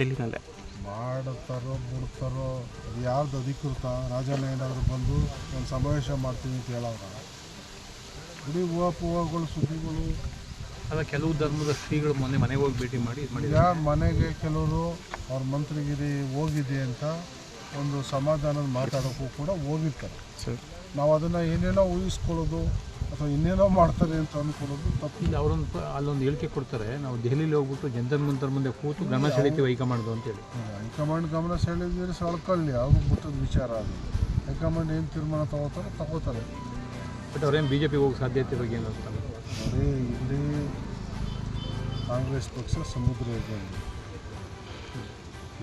ಡೆಲ್ಲಿನಲ್ಲೇ. ಮಾಡ್ತಾರೋ ಬಿಡ್ತಾರೋ ಅದು ಯಾರ್ದು ಅಧಿಕೃತ ರಾಜನ ಏನಾದರೂ ಬಂದು ಒಂದು ಸಮಾವೇಶ ಮಾಡ್ತೀನಿ ಅಂತ ಹೇಳೋರ ಇಡೀ ಹೂವು ಪೂವಗಳು ಸುದ್ದಿಗಳು. ಅಲ್ಲ ಕೆಲವು ಧರ್ಮದ ಶ್ರೀಗಳು ಮೊನ್ನೆ ಮನೆಗೆ ಹೋಗಿ ಭೇಟಿ ಮಾಡಿ ಇದು ಮಾಡಿದ್ದಾರೆ. ಮನೆಗೆ ಕೆಲವರು ಅವ್ರ ಮಂತ್ರಿಗಿರಿ ಹೋಗಿದೆ ಅಂತ ಒಂದು ಸಮಾಧಾನದ ಮಾತಾಡೋಕ್ಕೂ ಕೂಡ ಹೋಗಿರ್ತಾರೆ. ಸರ್. ನಾವು ಅದನ್ನು ಏನೇನೋ ಊಹಿಸ್ಕೊಳ್ಳೋದು ಅಥವಾ ಇನ್ನೇನೋ ಮಾಡ್ತಾರೆ ಅಂತ ಅಂದ್ಕೊಳ್ಳೋದು ತಪ್ಪು. ಇಲ್ಲ ಅವರೊಂದು ಅಲ್ಲೊಂದು ಹೇಳಿಕೆ ಕೊಡ್ತಾರೆ. ನಾವು ದೆಹಲಿಲಿ ಹೋಗ್ಬಿಟ್ಟು ಜನರ ಮುಂದರ ಮುಂದೆ ಕೂತು ಗಮನ ಸೆಳಿತೀವಿ ಹೈಕಮಾಂಡ್ದು ಅಂತೇಳಿ ಹೈಕಮಾಂಡ್ ಗಮನ ಸೆಳೆದಿದ್ರೆ ಸಳ್ಕೊಳ್ಳಿ ಅವ್ರಿಗೆ ಬಿಟ್ಟದ ವಿಚಾರ ಅದು. ಹೈಕಮಾಂಡ್ ಏನು ತೀರ್ಮಾನ ತಗೋತಾರೋ ತಗೋತಾರೆ. ಬಟ್ ಅವ್ರೇನು ಬಿ ಜೆ ಪಿಗೆ ಹೋಗೋ ಸಾಧ್ಯತೆ ಬಗ್ಗೆ ಏನು ಅಂತ ಅವರೇ ಇಲ್ಲಿ ಕಾಂಗ್ರೆಸ್ ಪಕ್ಷ ಸಮುದ್ರ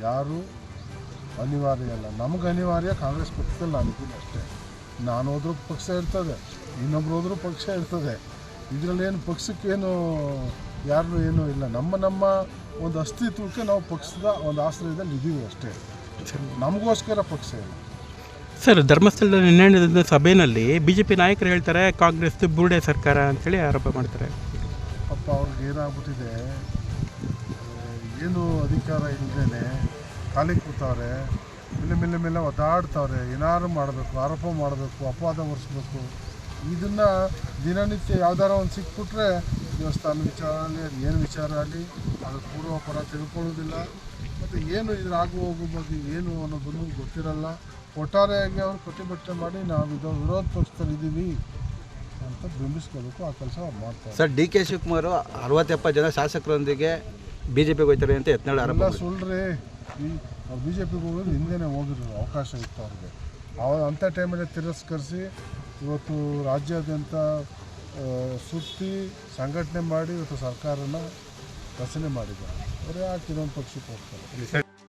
ಯಾರು ಅನಿವಾರ್ಯ ಅಲ್ಲ. ನಮಗೆ ಅನಿವಾರ್ಯ ಕಾಂಗ್ರೆಸ್ ಪಕ್ಷದಲ್ಲಿ ಅನುಕೂಲ ಅಷ್ಟೇ. ನಾನು ಹೋದ್ರೂ ಪಕ್ಷ ಇರ್ತದೆ. ಇನ್ನೊಬ್ರು ಹೋದ್ರೂ ಪಕ್ಷ ಇರ್ತದೆ. ಇದರಲ್ಲೇನು ಪಕ್ಷಕ್ಕೇನು ಯಾರು ಏನೂ ಇಲ್ಲ. ನಮ್ಮ ನಮ್ಮ ಒಂದು ಅಸ್ತಿತ್ವಕ್ಕೆ ನಾವು ಪಕ್ಷದ ಒಂದು ಆಶ್ರಯದಲ್ಲಿ ಇದ್ದೀವಿ ಅಷ್ಟೇ. ನಮಗೋಸ್ಕರ ಪಕ್ಷ ಇಲ್ಲ. ಸರ್ ಧರ್ಮಸ್ಥಳದ ನಿನ್ನೆ ನಡೆದ ಸಭೆಯಲ್ಲಿ ಬಿ ಜೆ ಪಿ ನಾಯಕರು ಹೇಳ್ತಾರೆ ಕಾಂಗ್ರೆಸ್ ಬುರುಡೆ ಸರ್ಕಾರ ಅಂತೇಳಿ ಆರೋಪ ಮಾಡ್ತಾರೆ. ಅಪ್ಪ ಅವ್ರಿಗೆ ಏನಾಗ್ಬಿಟ್ಟಿದೆ? ಏನು ಅಧಿಕಾರ ಇಲ್ಲದೇ ಖಾಲಿ ಕೂತವ್ರೆ ಮೇಲೆ ಮೇಲೆ ಮೇಲೆ ಒದ್ದಾಡ್ತವ್ರೆ ಏನಾದ್ರು ಮಾಡಬೇಕು ಆರೋಪ ಮಾಡಬೇಕು ಅಪವಾದ ಹೊರಿಸ್ಬೇಕು. ಇದನ್ನು ದಿನನಿತ್ಯ ಯಾವ್ದಾರ ಒಂದು ಸಿಕ್ಬಿಟ್ರೆ ದೇವಸ್ಥಾನ ವಿಚಾರ ಆಗಲಿ ಅದು ಏನು ವಿಚಾರ ಆಗಲಿ ಅದ್ರ ಪೂರ್ವಪರ ತಿಳ್ಕೊಳ್ಳೋದಿಲ್ಲ. ಮತ್ತು ಏನು ಇದ್ರ ಆಗು ಹೋಗೋ ಬಗ್ಗೆ ಏನು ಅನ್ನೋದನ್ನು ಗೊತ್ತಿರಲ್ಲ. ಒಟ್ಟಾರೆಯಾಗಿ ಅವರು ಪ್ರತಿಭಟನೆ ಮಾಡಿ ನಾವು ಇದು ವಿರೋಧ ಪಕ್ಷದಲ್ಲಿ ಇದ್ದೀವಿ ಅಂತ ಬಿಂಬಿಸ್ಕೋಬೇಕು ಆ ಕೆಲಸ ಅವ್ರು ಮಾಡ್ತಾರೆ. ಸರ್ ಡಿ ಕೆ ಶಿವಕುಮಾರ್ ಅರವತ್ತೆಪ್ಪತ್ತು ಜನ ಶಾಸಕರೊಂದಿಗೆ ಬಿ ಜೆ ಪಿಗೆ ಹೋಗ್ತಾರೆ ಅಂತ ಯತ್ನಾಳ್ ಸುಳ್ಳ್ರಿ ಈ ಬಿ ಜೆ ಪಿಗೆ ಹೋಗೋದು ಹಿಂದೆನೇ ಹೋಗಿರೋದು ಅವಕಾಶ ಇತ್ತು ಅವ್ರಿಗೆ. ಅವಾಗ ಅಂಥ ಟೈಮಲ್ಲಿ ತಿರಸ್ಕರಿಸಿ ಇವತ್ತು ರಾಜ್ಯಾದ್ಯಂತ ಸುತ್ತಿ ಸಂಘಟನೆ ಮಾಡಿ ಇವತ್ತು ಸರ್ಕಾರನ ರಚನೆ ಮಾಡಿದ್ದಾರೆ. ಅವರೇ ಆ ಇನ್ನೊಂದು ಪಕ್ಷಕ್ಕೆ ಹೋಗ್ತಾರೆ?